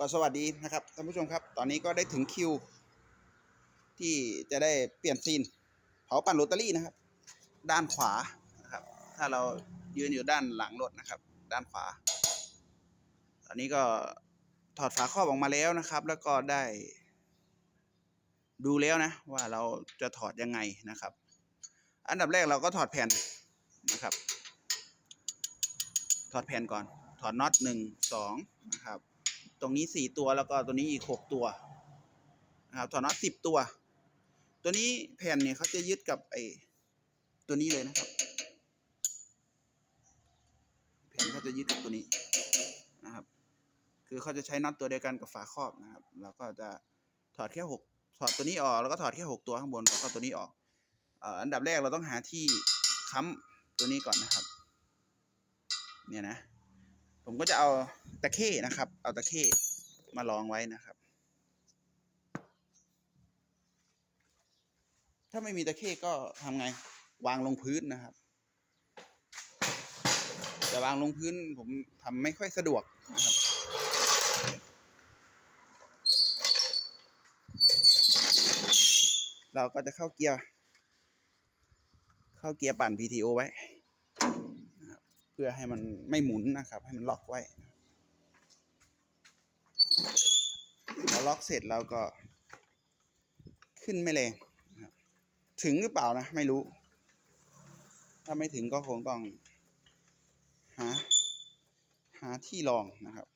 ก็สวัสดีนะครับท่านผู้ชมครับ ตอนนี้ก็ได้ถึงคิว ที่จะได้เปลี่ยนซีนเผาปั่นโรตารี่นะครับ ด้านขวานะครับ ถ้าเรายืนอยู่ด้านหลังรถนะครับ ด้านขวา ตอนนี้ก็ถอดฝาครอบออกมาแล้วนะครับ แล้วก็ได้ ดูแล้วนะ ว่าเราจะถอดยังไงนะครับ อันดับแรกเราก็ถอดแผ่นนะครับ ถอดแผ่นก่อน ถอดน็อตหนึ่งสองนะครับ ตรงนี้สี่ตัวแล้วก็ตัวนี้อีกหกตัวนะครับถอดน็อตสิบตัว ตัวนี้แผ่นเนี่ยเขาจะยึดกับไอ้ตัวนี้เลยนะครับ แผ่นเขาจะยึดกับตัวนี้นะครับ คือเขาจะใช้น็อตตัวเดียวกันกับฝาครอบนะครับ เราก็จะถอดแค่หกถอดตัวนี้ออกแล้วก็ถอดแค่หกตัวข้างบนแล้วก็ตัวนี้ออกอันดับแรกเราต้องหาที่ค้ำตัวนี้ก่อนนะครับ เนี่ยนะ ผมก็จะเอาตะเข้นะครับ เอาตะเข้มารองไว้นะครับ ถ้าไม่มีตะเข้ก็ทำไง วางลงพื้นนะครับจะวางลงพื้นผมทำไม่ค่อยสะดวกนะครับเราก็จะเข้าเกียร์ เข้าเกียร์ปั่น PTO ไว้ พื่อให้มันไม่หมุนนะครับ ให้มันล็อกไว้พอล็อกเสร็จเราก็ขึ้นไม่แรงถึงหรือเปล่านะ ไม่รู้ ถ้าไม่ถึงก็คงต้องหาหาที่รองนะครับ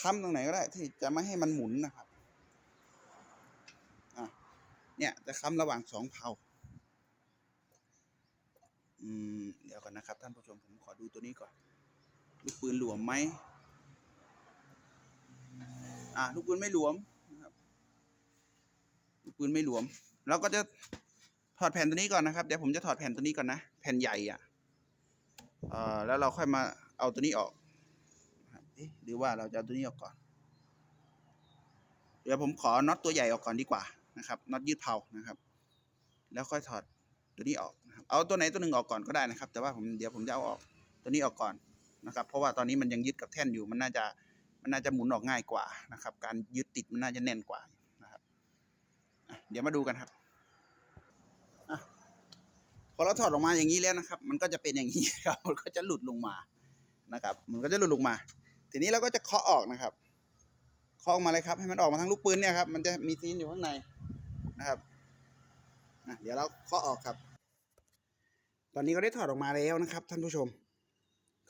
ค้ำตรงไหนก็ได้ที่จะไม่ให้มันหมุนนะครับ อะ เนี่ยจะค้ำระหว่างสองเพา อืมเดี๋ยวก่อนนะครับท่านผู้ชมผมขอดูตัวนี้ก่อน ลูกปืนหลวมไหมอะลูกปืนไม่หลวมนะครับลูกปืนไม่หลวม เราก็จะถอดแผ่นตัวนี้ก่อนนะครับ เดี๋ยวผมจะถอดแผ่นตัวนี้ก่อนนะ แผ่นใหญ่อะเอ่อแล้วเราค่อยมาเอาตัวนี้ออกเอ๊ะหรือว่าเราจะเอาตัวนี้ออกก่อน เดี๋ยวผมขอน็อตตัวใหญ่ออกก่อนดีกว่านะครับ น็อตยืดเผานะครับ แล้วค่อยถอดตัวนี้ออก เอาตัวไหนตัวหนึ่งออกก่อนก็ได้นะครับ แต่ว่าผมเดี๋ยวผมจะเอาออกตัวนี้ออกก่อนนะครับ เพราะว่าตอนนี้มันยังยึดกับแท่นอยู่มันน่าจะมันน่าจะหมุนออกง่ายกว่านะครับ การยึดติดมันน่าจะแน่นกว่านะครับเดี๋ยวมาดูกันครับอพอเราถอดออกมาอย่างนี้แล้วนะครับ มันก็จะเป็นอย่างนี้ครับมันก็จะหลุดลงมานะครับ มันก็จะหลุดลงมา ทีนี้เราก็จะเคาะออกนะครับเคาะออกมาเลยครับ ให้มันออกมาทั้งลูกปืนเนี่ยครับ มันจะมีซีนอยู่ข้างในนะครับเดี๋ยวเราเคาะออกครับ ตอนนี้ก็ได้ถอดออกมาแล้วนะครับ ท่านผู้ชม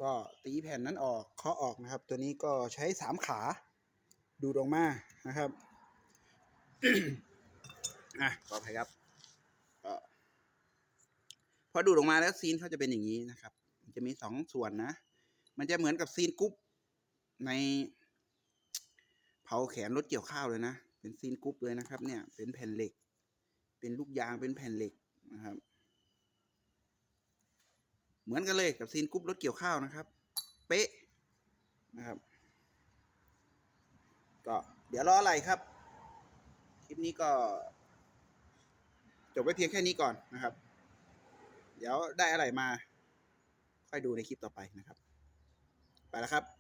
ก็ตีแผ่นนั้นออกเคาะออกนะครับ ตัวนี้ก็ใช้สามขา ดูดออกมานะครับอะขออภัยครับพอดูดออกมาแล้วซีนเขาจะเป็นอย่างนี้นะครับมันจะมีสองส่วนนะ มันจะเหมือนกับซีนกรุ๊ปในเผาแขนรถเกี่ยวข้าวเลยนะ เป็นซีนกรุ๊ปเลยนะครับ เนี่ย เป็นแผ่นเหล็ก เป็นลูกยางเป็นแผ่นเหล็กนะครับ เหมือนกันเลยกับซีนกรุ๊ปรถเกี่ยวข้าวนะครับ เป๊ะนะครับ ก็เดี๋ยวรออะไรครับ คลิปนี้ก็ จบไว้เพียงแค่นี้ก่อนนะครับ เดี๋ยวได้อะไรมา ค่อยดูในคลิปต่อไปนะครับ ไปแล้วครับ